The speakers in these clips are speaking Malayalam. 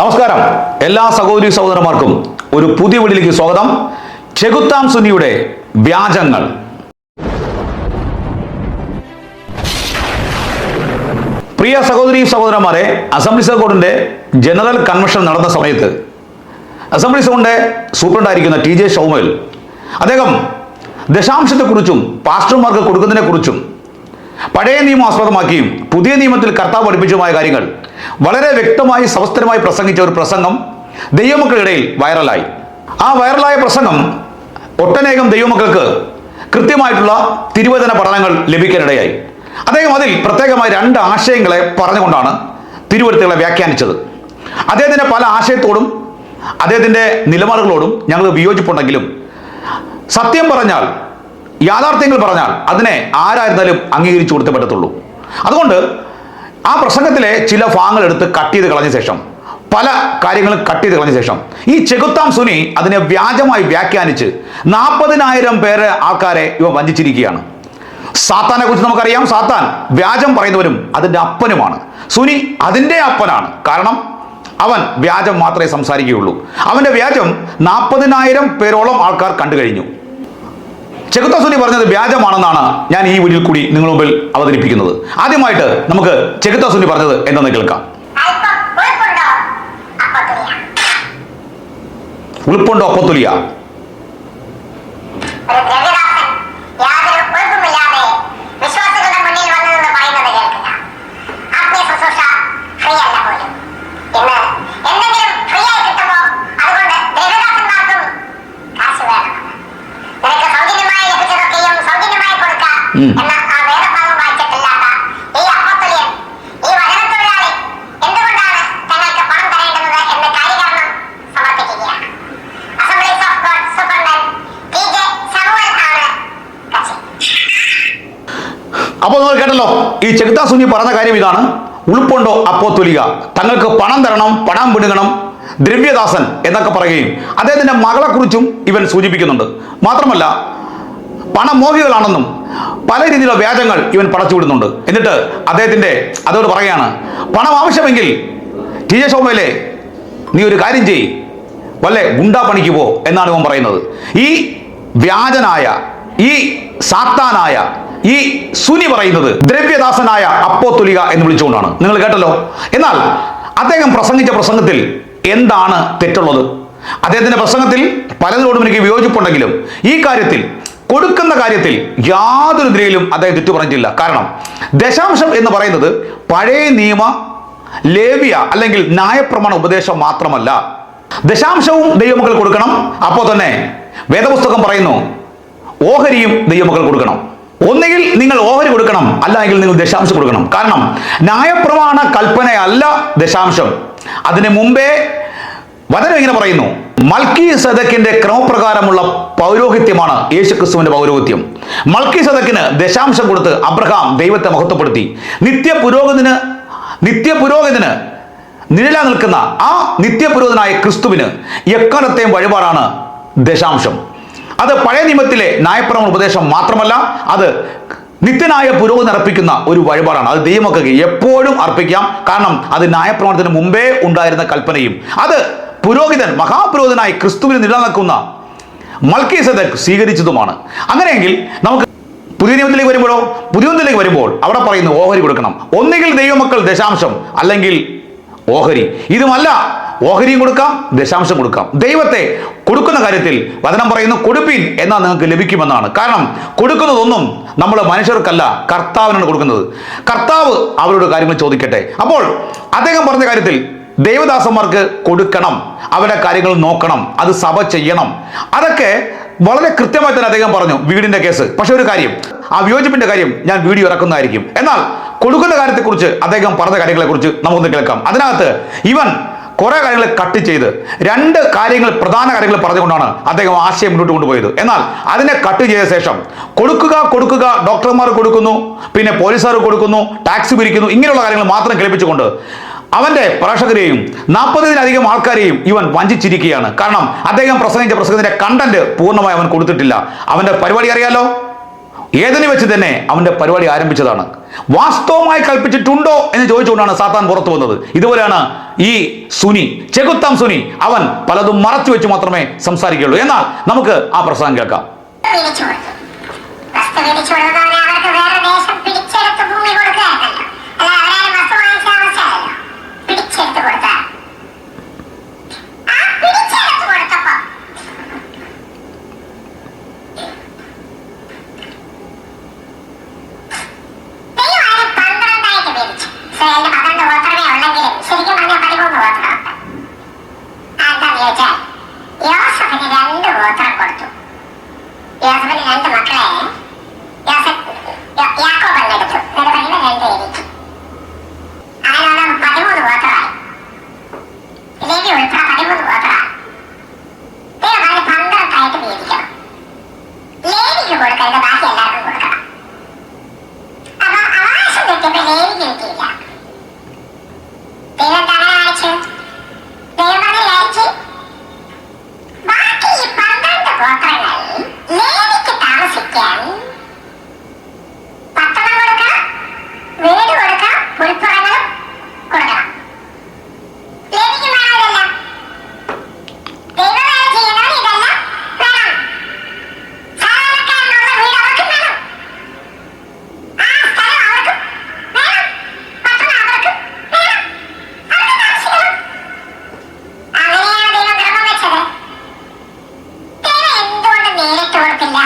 നമസ്കാരം. എല്ലാ സഹോദരി സഹോദരന്മാർക്കും ഒരു പുതിയ വീടിലേക്ക് സ്വാഗതം. ചെകുത്താം സുനിയുടെ വ്യാജങ്ങൾ. പ്രിയ സഹോദരി സഹോദരന്മാരെ അസംബ്ലി സഹോദരന്റെ ജനറൽ കൺവെൻഷൻ നടന്ന സമയത്ത് അസംബ്ലി സോണിന്റെ സൂപ്രണ്ടായിരിക്കുന്ന ടി ജെ ഷൗമൽ അദ്ദേഹം ദശാംശത്തെക്കുറിച്ചും പാസ്റ്റർമാർക്ക് കൊടുക്കുന്നതിനെക്കുറിച്ചും പഴയ നിയമം ആസ്പദമാക്കിയും പുതിയ നിയമത്തിൽ കർത്താവ് പഠിപ്പിച്ചുമായ കാര്യങ്ങൾ വളരെ വ്യക്തമായി സമസ്തരമായി പ്രസംഗിച്ച ഒരു പ്രസംഗം ദൈവമക്കളുടെ വൈറലായി. ആ വൈറലായ പ്രസംഗം ഒട്ടനേകം ദൈവമക്കൾക്ക് കൃത്യമായിട്ടുള്ള തിരുവചന പഠനങ്ങൾ ലഭിക്കാനിടയായി. അദ്ദേഹം അതിൽ പ്രത്യേകമായി രണ്ട് ആശയങ്ങളെ പറഞ്ഞുകൊണ്ടാണ് തിരുവരുത്തുകളെ വ്യാഖ്യാനിച്ചത്. അദ്ദേഹത്തിന്റെ പല ആശയത്തോടും അദ്ദേഹത്തിന്റെ നിലപാടുകളോടും ഞങ്ങൾ വിയോജിപ്പുണ്ടെങ്കിലും സത്യം പറഞ്ഞാൽ യാഥാർത്ഥ്യങ്ങൾ പറഞ്ഞാൽ അതിനെ ആരായിരുന്നാലും അംഗീകരിച്ചു കൊടുത്തേ പറ്റത്തുള്ളൂ. അതുകൊണ്ട് ആ പ്രസംഗത്തിലെ ചില ഭാഗങ്ങൾ എടുത്ത് കട്ട് ചെയ്ത് കളഞ്ഞ ശേഷം പല കാര്യങ്ങളും കട്ട് ചെയ്ത് കളഞ്ഞ ശേഷം ഈ ചെകുത്താം സുനി അതിനെ വ്യാജമായി വ്യാഖ്യാനിച്ച് നാൽപ്പതിനായിരം പേരെ ആൾക്കാരെ ഇവ വഞ്ചിച്ചിരിക്കുകയാണ്. സാത്താനെ കുറിച്ച് നമുക്കറിയാം. സാത്താൻ വ്യാജം പറയുന്നവരും അതിന്റെ അപ്പനുമാണ്. സുനി അതിന്റെ അപ്പനാണ്. കാരണം അവൻ വ്യാജം മാത്രമേ സംസാരിക്കുകയുള്ളൂ. അവന്റെ വ്യാജം നാൽപ്പതിനായിരം പേരോളം ആൾക്കാർ കണ്ടു കഴിഞ്ഞു. ചെകുത്തസുനി പറഞ്ഞത് വ്യാജമാണെന്നാണ് ഞാൻ ഈ വീട്ടിൽ കൂടി നിങ്ങൾ മുമ്പിൽ അവതരിപ്പിക്കുന്നത്. ആദ്യമായിട്ട് നമുക്ക് ചെകുത്തസുനി പറഞ്ഞത് എന്തെന്ന് കേൾക്കാം. ഉൾപ്പുണ്ടോ കൊത്തുലിയ? വിശ്വാസികളുടെ അപ്പോൾ നിങ്ങൾ കേട്ടല്ലോ ഈ ചെകുത്താ സുനി പറഞ്ഞ കാര്യം ഇതാണ്. ഉൾപ്പുണ്ടോ അപ്പോ തൊലിക? തങ്ങൾക്ക് പണം തരണം പണം വിടുകണം ദ്രവ്യദാസൻ എന്നൊക്കെ പറയുകയും അദ്ദേഹത്തിന്റെ മകളെക്കുറിച്ചും ഇവൻ സൂചിപ്പിക്കുന്നുണ്ട്. മാത്രമല്ല പണമോഹികളാണെന്നും പല രീതിയിലുള്ള വ്യാജങ്ങൾ ഇവൻ പടച്ചു വിടുന്നുണ്ട്. എന്നിട്ട് അദ്ദേഹത്തിന്റെ അതോട് പറയുകയാണ് പണം ആവശ്യമെങ്കിൽ ടി ജെ ശോഭയിലെ നീ ഒരു കാര്യം ചെയ്യ്. വല്ല ഗുണ്ടാ പണിക്ക് പോ എന്നാണ് ഇവൻ പറയുന്നത്. ഈ വ്യാജനായ ഈ സാത്താനായ ഈ സുനി പറയുന്നത് ദ്രവ്യദാസനായ അപ്പോത്തുലിക എന്ന് വിളിച്ചുകൊണ്ടാണ്. നിങ്ങൾ കേട്ടല്ലോ? എന്നാൽ അദ്ദേഹം പ്രസംഗിച്ച പ്രസംഗത്തിൽ എന്താണ് തെറ്റുള്ളത്? അദ്ദേഹത്തിന്റെ പ്രസംഗത്തിൽ പലതിനോടും എനിക്ക് വിയോജിപ്പുണ്ടെങ്കിലും ഈ കാര്യത്തിൽ കൊടുക്കുന്ന കാര്യത്തിൽ യാതൊരു നിലയിലും അദ്ദേഹം തെറ്റു പറഞ്ഞിട്ടില്ല കാരണം ദശാംശം എന്ന് പറയുന്നത് പഴയ നിയമ ലേവ്യ അല്ലെങ്കിൽ ന്യായപ്രമാണ ഉപദേശം മാത്രമല്ല. ദശാംശവും ദൈവമക്കൾ കൊടുക്കണം. അപ്പോൾ തന്നെ വേദപുസ്തകം പറയുന്നു ഓഹരിയും ദൈവമക്കൾ കൊടുക്കണം. ഒന്നുകിൽ നിങ്ങൾ ഓഹരി കൊടുക്കണം അല്ലെങ്കിൽ നിങ്ങൾ ദശാംശം കൊടുക്കണം. കാരണം ന്യായപ്രമാണ കൽപ്പനയല്ല ദശാംശം. അതിന് മുമ്പേ വചനം ഇങ്ങനെ പറയുന്നു മൽക്കി സദക്കിന്റെ ക്രമപ്രകാരമുള്ള പൗരോഹിത്യമാണ് യേശുക്രിസ്തുവിന്റെ പൗരോഹിത്യം. മൽക്കി സദക്കിന് ദശാംശം കൊടുത്ത് അബ്രഹാം ദൈവത്തെ മഹത്വപ്പെടുത്തി. നിത്യ പുരോഗതിന് നിത്യ പുരോഗതിന് നിഴല നിൽക്കുന്ന ആ നിത്യപുരോഹിതനായ ക്രിസ്തുവിന് എക്കാലത്തെയും വഴിപാടാണ് ദശാംശം. അത് പഴയ നിയമത്തിലെ ന്യായപ്രമ ഉപദേശം മാത്രമല്ല അത് നിത്യനായ പുരോഗതി അർപ്പിക്കുന്ന ഒരു വഴിപാടാണ്. അത് ദൈവമൊക്കെ എപ്പോഴും അർപ്പിക്കാം. കാരണം അത് ന്യായപ്രമാണത്തിന് മുമ്പേ ഉണ്ടായിരുന്ന കൽപ്പനയും. അത് പുരോഹിതൻ മഹാപുരോഹിതനായി ക്രിസ്തുവിന് നിലനിൽക്കുന്ന മൽക്കീസദക് സ്വീകരിച്ചതുമാണ്. അങ്ങനെയെങ്കിൽ നമുക്ക് പുതിയ നിയമത്തിലേക്ക് വരുമ്പോഴോ പുതിയ നിയമത്തിലേക്ക് വരുമ്പോൾ അവിടെ പറയുന്നു ഓഹരി കൊടുക്കണം. ഒന്നുകിൽ ദൈവമക്കൾ ദശാംശം അല്ലെങ്കിൽ ഓഹരി. ഇതുമല്ല ഓഹരിയും കൊടുക്കാം ദശാംശം കൊടുക്കാം. ദൈവത്തെ കൊടുക്കുന്ന കാര്യത്തിൽ വചനം പറയുന്നു കൊടുപ്പീൻ എന്നാൽ നിങ്ങൾക്ക് ലഭിക്കുമെന്നാണ്. കാരണം കൊടുക്കുന്നതൊന്നും നമ്മൾ മനുഷ്യർക്കല്ല കർത്താവിനാണ് കൊടുക്കുന്നത്. കർത്താവ് അവരോട് കാര്യങ്ങൾ ചോദിക്കട്ടെ. അപ്പോൾ അദ്ദേഹം പറഞ്ഞ കാര്യത്തിൽ ദൈവദാസന്മാർക്ക് കൊടുക്കണം. അവരുടെ കാര്യങ്ങൾ നോക്കണം. അത് സഭ ചെയ്യണം. അതൊക്കെ വളരെ കൃത്യമായി തന്നെ അദ്ദേഹം പറഞ്ഞു വീടിന്റെ കേസ്. പക്ഷെ ഒരു കാര്യം ആ വിയോജിപ്പിന്റെ കാര്യം ഞാൻ വീഡിയോ ഇറക്കുന്നതായിരിക്കും. എന്നാൽ കൊടുക്കുന്ന കാര്യത്തെക്കുറിച്ച് അദ്ദേഹം പറഞ്ഞ കാര്യങ്ങളെക്കുറിച്ച് നമുക്കൊന്ന് കേൾക്കാം. അതിനകത്ത് ഇവൻ കുറെ കാര്യങ്ങൾ കട്ട് ചെയ്ത് രണ്ട് കാര്യങ്ങൾ പ്രധാന കാര്യങ്ങൾ പറഞ്ഞുകൊണ്ടാണ് അദ്ദേഹം ആശയം മുന്നോട്ട് കൊണ്ടുപോയത്. എന്നാൽ അതിനെ കട്ട് ചെയ്ത ശേഷം കൊടുക്കുക കൊടുക്കുക ഡോക്ടർമാർ കൊടുക്കുന്നു പിന്നെ പോലീസുകാർ കൊടുക്കുന്നു ടാക്സ് പിരിക്കുന്നു ഇങ്ങനെയുള്ള കാര്യങ്ങൾ മാത്രം കേൾപ്പിച്ചുകൊണ്ട് അവന്റെ പ്രേക്ഷകരെയും നാൽപ്പതിലധികം ആൾക്കാരെയും ഇവൻ വഞ്ചിച്ചിരിക്കുകയാണ്. കാരണം അദ്ദേഹം പ്രസംഗിച്ച പ്രസംഗത്തിന്റെ കണ്ടന്റ് പൂർണമായി അവൻ കൊടുത്തിട്ടില്ല. അവന്റെ പരിപാടി അറിയാലോ? ഏതിനു വെച്ച് തന്നെ അവന്റെ പരിപാടി ആരംഭിച്ചതാണ്. വാസ്തവമായി കൽപ്പിച്ചിട്ടുണ്ടോ എന്ന് ചോദിച്ചുകൊണ്ടാണ് സാത്താൻ പുറത്തു വന്നത്. ഇതുപോലെയാണ് ഈ സുനി ചെകുത്താം സുനി അവൻ പലതും മറച്ചു വെച്ച് മാത്രമേ സംസാരിക്കുകയുള്ളൂ. എന്നാൽ നമുക്ക് ആ പ്രസംഗം കേൾക്കാം. എന്താന്ന് ചോദിച്ചാൽ നേരിട്ട് കൊടുത്തില്ല.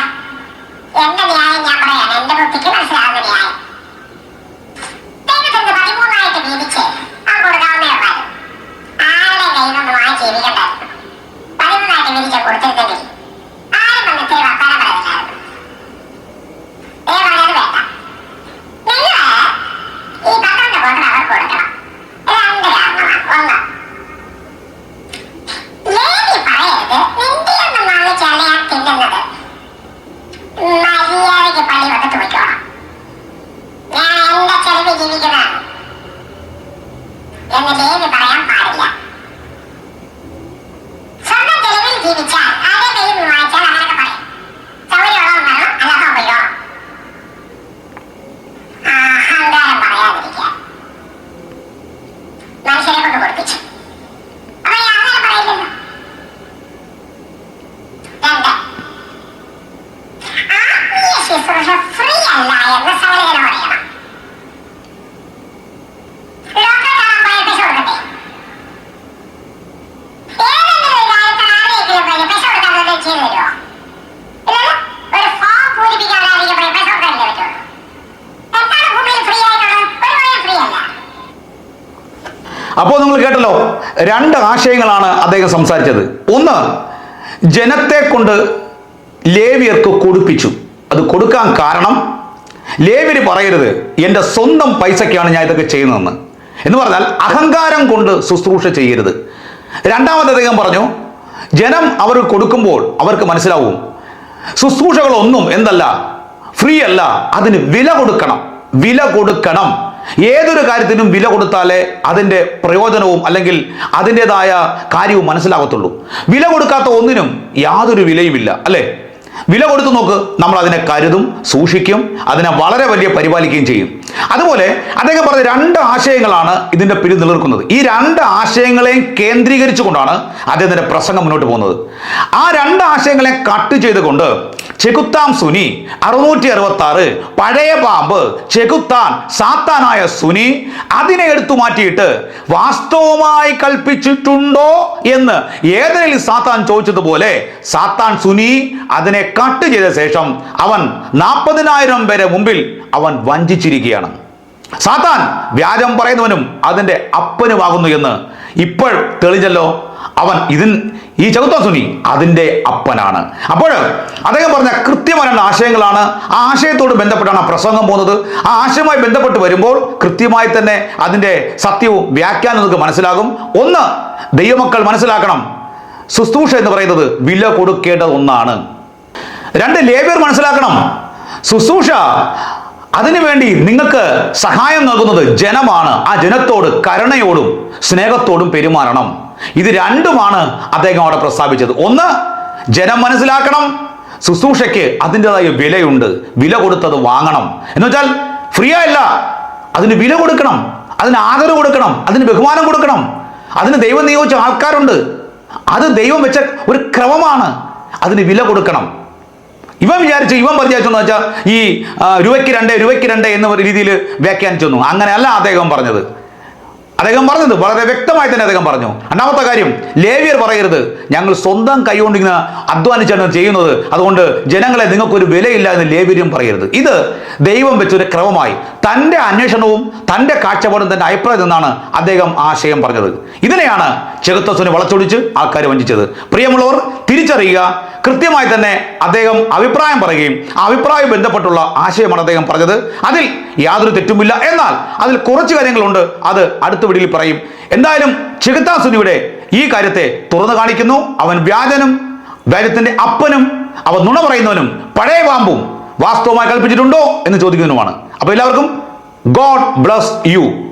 ഫ്രീ അല്ല എന്ന് ഫ്രീ അല്ല അപ്പോൾ നിങ്ങൾ കേട്ടല്ലോ രണ്ട് ആശയങ്ങളാണ് അദ്ദേഹം സംസാരിച്ചത്. ഒന്ന് ജനത്തെ കൊണ്ട് ലേവിയർക്ക് കൊടുപ്പിച്ചു. അത് കൊടുക്കാൻ കാരണം ലേവിന് പറയരുത് എന്റെ സ്വന്തം പൈസയ്ക്കാണ് ഞാൻ ഇതൊക്കെ ചെയ്യുന്നതെന്ന്. എന്ന് പറഞ്ഞാൽ അഹങ്കാരം കൊണ്ട് ശുശ്രൂഷ ചെയ്യരുത്. രണ്ടാമത് അദ്ദേഹം പറഞ്ഞു ജനം അവർ കൊടുക്കുമ്പോൾ അവർക്ക് മനസ്സിലാവും ശുശ്രൂഷകളൊന്നും എന്തല്ല ഫ്രീ അല്ല അതിന് വില കൊടുക്കണം വില കൊടുക്കണം. ഏതൊരു കാര്യത്തിനും വില കൊടുത്താലേ അതിന്റെ പ്രയോജനവും അല്ലെങ്കിൽ അതിന്റെതായ കാര്യവും മനസ്സിലാകത്തുള്ളൂ. വില കൊടുക്കാത്ത ഒന്നിനും യാതൊരു വിലയുമില്ല അല്ലേ? വില കൊടുത്തു നോക്ക്. നമ്മൾ അതിനെ കരുതും സൂക്ഷിക്കും അതിനെ വളരെ വലിയ പരിപാലിക്കുകയും ചെയ്യും. അതുപോലെ അദ്ദേഹം പറഞ്ഞ രണ്ട് ആശയങ്ങളാണ് ഇതിന്റെ പിരി നിലനിൽക്കുന്നത്. ഈ രണ്ട് ആശയങ്ങളെയും കേന്ദ്രീകരിച്ചുകൊണ്ടാണ് അദ്ദേഹത്തിന്റെ പ്രസംഗം മുന്നോട്ട് പോകുന്നത്. ആ രണ്ട് ആശയങ്ങളെ കട്ട് ചെയ്തുകൊണ്ട് ചെകുത്താം സുനി അറുന്നൂറ്റി അറുപത്തി ആറ് പഴയ പാമ്പ് ചെകുത്താൻ സാത്താനായ സുനി അതിനെ എടുത്തു മാറ്റിയിട്ട് വാസ്തവമായി കൽപ്പിച്ചിട്ടുണ്ടോ എന്ന് ഏതെങ്കിലും സാത്താൻ ചോദിച്ചതുപോലെ സാത്താൻ സുനി അതിനെ കട്ട് ചെയ്ത ശേഷം അവൻ നാൽപ്പതിനായിരം പേരെ മുമ്പിൽ അവൻ വഞ്ചിച്ചിരിക്കുകയാണ്. സാത്താൻ വ്യാജം പറയുന്നവനും അതിന്റെ അപ്പനുമാകുന്നു എന്ന് ഇപ്പോൾ തെളിഞ്ഞല്ലോ. അവൻ ഇതിൻ ഈ ചൗത്തസുനി അതിന്റെ അപ്പനാണ്. അപ്പോൾ അദ്ദേഹം പറഞ്ഞ കൃത്യമായ ആശയങ്ങളാണ്. ആ ആശയത്തോട് ബന്ധപ്പെട്ടാണ് ആ പ്രസംഗം പോകുന്നത്. ആ ആശയവുമായി ബന്ധപ്പെട്ട് വരുമ്പോൾ കൃത്യമായി തന്നെ അതിന്റെ സത്യവും വ്യാഖ്യാനം നമുക്ക് മനസ്സിലാകും. ഒന്ന് ദൈവമക്കൾ മനസ്സിലാക്കണം. ശുശ്രൂഷ എന്ന് പറയുന്നത് വില കൊടുക്കേണ്ടത് ഒന്നാണ്. രണ്ട് ലേബിയർ മനസ്സിലാക്കണം. ശുശ്രൂഷ അതിനുവേണ്ടി നിങ്ങൾക്ക് സഹായം നൽകുന്നത് ജനമാണ്. ആ ജനത്തോട് കരുണയോടും സ്നേഹത്തോടും പെരുമാറണം. ഇത് രണ്ടുമാണ് അദ്ദേഹം അവിടെ പ്രസ്താവിച്ചത്. ഒന്ന് ജനം മനസ്സിലാക്കണം. ശുശ്രൂഷയ്ക്ക് അതിന്റെതായ വിലയുണ്ട്. വില കൊടുത്തത് വാങ്ങണം. എന്ന് വെച്ചാൽ ഫ്രീ ആയല്ല അതിന് വില കൊടുക്കണം. അതിന് ആദരവ് കൊടുക്കണം. അതിന് ബഹുമാനം കൊടുക്കണം. അതിന് ദൈവം നിയോഗിച്ച ആൾക്കാരുണ്ട്. അത് ദൈവം വെച്ച ഒരു ക്രമമാണ്. അതിന് വില കൊടുക്കണം. ഇവൻ വിചാരിച്ചു ഇവൻ വിചാരിച്ചെന്ന് വെച്ചാൽ ഈ രൂപയ്ക്ക് രണ്ട് രൂപയ്ക്ക് രണ്ട് എന്ന രീതിയിൽ വ്യാഖ്യാനിച്ചു അങ്ങനെയല്ല അദ്ദേഹം പറഞ്ഞത്. അദ്ദേഹം പറഞ്ഞത് വളരെ വ്യക്തമായി തന്നെ അദ്ദേഹം പറഞ്ഞു. രണ്ടാമത്തെ കാര്യം ലേവിയർ പറയരുത്. ഞങ്ങൾ സ്വന്തം കൈകൊണ്ടിങ്ങനെ അധ്വാനിച്ചാണ് ചെയ്യുന്നത്. അതുകൊണ്ട് ജനങ്ങളെ നിങ്ങൾക്കൊരു വിലയില്ല എന്ന് ലേവ്യരും പറയരുത്. ഇത് ദൈവം വെച്ചൊരു ക്രമമായി. തന്റെ അന്വേഷണവും തന്റെ കാഴ്ചപ്പാടും തന്റെ അഭിപ്രായം നിന്നാണ് അദ്ദേഹം ആശയം പറഞ്ഞത്. ഇതിനെയാണ് ചെകുത്തസുനെ വളച്ചൊടിച്ച് ആൾക്കാർ വഞ്ചിച്ചത്. പ്രിയമുള്ളവർ തിരിച്ചറിയുക കൃത്യമായി തന്നെ അദ്ദേഹം അഭിപ്രായം പറയുകയും അഭിപ്രായം ബന്ധപ്പെട്ടുള്ള ആശയമാണ് അദ്ദേഹം പറഞ്ഞത്. അതിൽ യാതൊരു തെറ്റുമില്ല. എന്നാൽ അതിൽ കുറച്ച് കാര്യങ്ങളുണ്ട്. അത് അടുത്ത വിടിയിൽ പറയും. എന്തായാലും ചെകുത്താസുനിയുടെ ഈ കാര്യത്തെ തുറന്നു കാണിക്കുന്നു. അവൻ വ്യാജനും വ്യാജത്തിന്റെ അപ്പനും അവൻ നുണ പറയുന്നവനും പഴയ പാമ്പും വാസ്തവമായി കൽപ്പിച്ചിട്ടുണ്ടോ എന്ന് ചോദിക്കുന്നതിനുമാണ് അപ്പോൾ എല്ലാവർക്കും ഗോഡ് ബ്ലസ് യു.